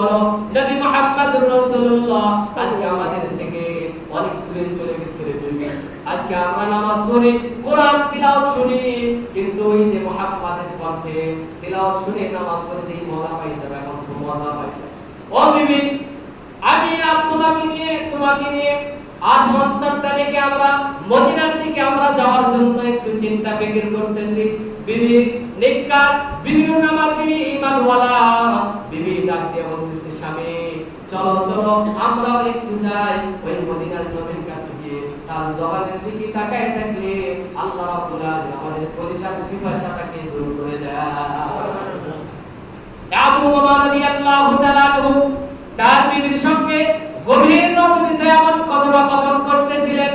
হলো নবী মুহাম্মদুর রাসূলুল্লাহ, আজকে আমাদের থেকে অনেক দূরে চলে গেছে রে আজকে আমরা নামাজ পড়ি কোরআন তিলাওয়াত শুনি, কিন্তু ওই যে মুহাম্মাদের কণ্ঠে তিলাওয়াত শুনে নামাজ পড়ে যেই মজা পাইতাম এখন তো মজা পাইতাম ও বিবি আমি আর তোমাকে নিয়ে তোমাকে নিয়ে আর সন্তানটা রেখে আমরা, মদিনার দিকে আমরা যাওয়ার জন্য একটু চিন্তা ফিকির করতেছি। বিবি নিকা বিবি নামাজি, ইমানওয়ালা বিবি ডাক দিয়ে বলতেছে স্বামী চলো আমরাও একটু যাই। ওই মদিনার নবীর কাছে গিয়ে তার জবানের দিকে তাকায় থাকলে আল্লাহ রাব্বুল আলামিন আমাদের কলিজার পিপাসাটাকে দূর করে দেয়। আবু ওমর রাদিয়াল্লাহু তাআলা তার বিবির সঙ্গে গভীর রজনীতে এমন কথোপকথন করতেছিলেন।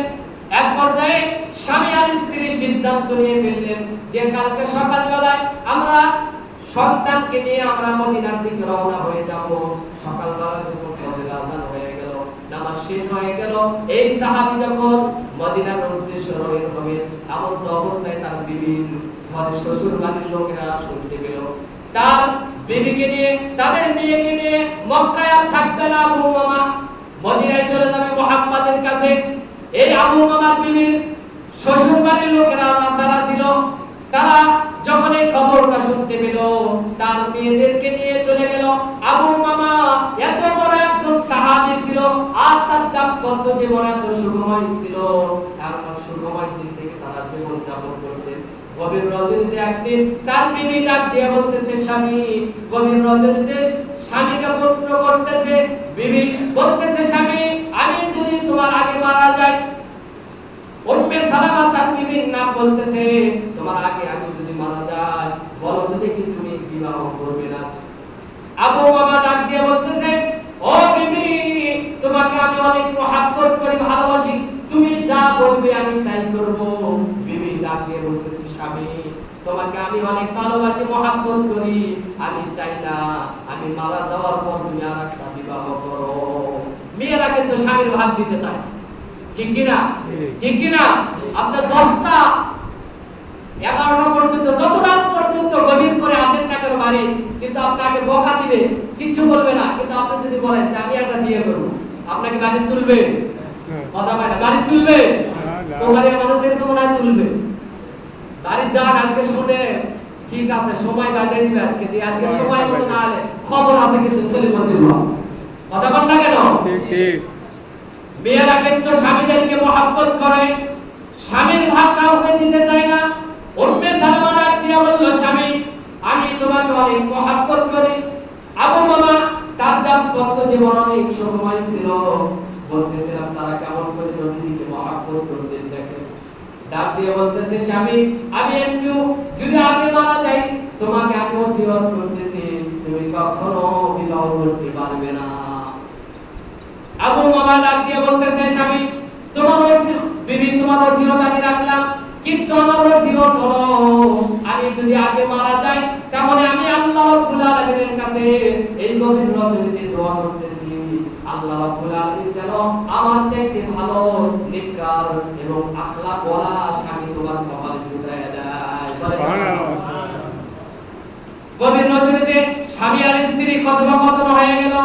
এক পর্যায়ে স্বামী আর স্ত্রী সিদ্ধান্ত নিয়ে ফেললেন যে কালকে সকালবেলায় আমরা সন্তানকে নিয়ে আমরা মদিনার দিকে রওনা হয়ে যাব। সকালবেলা যখন ফজর আজান হয়ে গেল নামাজ শেষ হয়ে গেল। এই সাহাবী যখন মদিনার এমন তো অবস্থায় তার ঘরে শ্বশুর বাড়ির লোকেরা শুনতে পেল। তার বিবিকে নিয়ে, তাদের মেয়েকে নিয়ে মক্কায় আর থাকবে না আবু মামা মদিনায় চলে যাবে মুহাম্মাদের কাছে। এই আবু মামার বিবির শ্বশুর বাড়ির লোকেরা নাসারা ছিল। তারা যখন এই খবরটা শুনতে পেল, তার মেয়েদেরকে নিয়ে তার জীবন এত সুখময় ছিল এমন সুখময় জিন্দেগি তারা জীবন যাপন করতেন। গভীর রজনীতে একদিন তার বিবি ডাক দিয়ে বলতেছে, স্বামী, গভীর রজনীতে স্বামীকে প্রশ্ন করতেছে, বিবি বলতেছে, স্বামী, আমি যদি তোমার আগে মারা যাই, উম্মে সালামা তার বিবির নাম বলতেছে, তোমার আগে আমি যদি মারা যাই, বলো তো দেখি তুমি বিবাহ করবে না। আবু মামা ডাক দিয়ে বলতেছে ও বিবি তোমাকে আমি অনেক মহাব্বত করি ভালোবাসি তুমি যা বলবে আমি তাই করব বিবি ডাক দিয়ে বলতেছে স্বামী তোমাকে আমি অনেক ভালোবাসি মহাব্বত করি। আমি চাই না আমি মারা যাওয়ার পর তুমি আর একটা বিবাহ করো। মেয়েরা কিন্তু স্বামীর ভাগ দিতে চায় ঠিক কিনা? ঠিক কিনা? আপনার দশটা এগারোটা পর্যন্ত যত রাত পর্যন্ত গভীর করে আসেন না কেন বাড়ি কিন্তু আপনাকে বকা দিবে কিচ্ছু বলবে না। কিন্তু আপনি যদি বলেন যে আমি একটা বিয়ে করব আপনাকে গাড়ি তুলবে? কথা হয় না গাড়ি তুলবে? কোমারিয়া মানুষদেরকে মনে হয় তুলবে। গাড়ি যান আজকে শুনে ঠিক আছে সময় বাঁধিয়ে দিবে আজকে যে আজকে সময় মতো না হলে খবর আছে কিন্তু কথা বল না কেন? ঠিক ঠিক। মেয়েরা কিন্তু স্বামীদেরকে মহাব্বত করে। স্বামীর ভাগ কাউকে দিতে চায় না। উম্মে সালমা ডাক বলল স্বামী আমি তোমাকে অনেক মহাব্বত করি। আবু মামা তার দাম্পত্য জীবন অনেক সুখময় ছিল। বলতেছিলাম তারা কেমন করে নবীজিকে মহাব্বত করতেন ডাক দিয়ে বলতেছে, স্বামী, আমি একটু যদি আগে মারা যাই, তোমাকে আমি ওসিয়ত করতেছি। তুমি কখনো বিবাহ করতে পারবে না। আবু মামা ডাক দিয়ে বলতেছে, স্বামী, তোমার ওসিয়ত বিবি তোমার ওসিয়ত আমি রাখলাম, কিন্তু আমার ওসিয়ত হলো আমি যদি আগে মারা যাই তাহলে আমি আল্লাহ রাব্বুল আলামিনের কাছে এই গভীর রজনীতে দোয়া করতেছি। আল্লাহ রাব্বুল আলামিন যেন আমার চাইতে ভালো নেককার এবং আখলাক ওয়ালা স্বামী তোমার কপালে ছুটায় দেয়। গভীর রজনীতে স্বামী আর স্ত্রী কথোপকথন হয়ে গেল।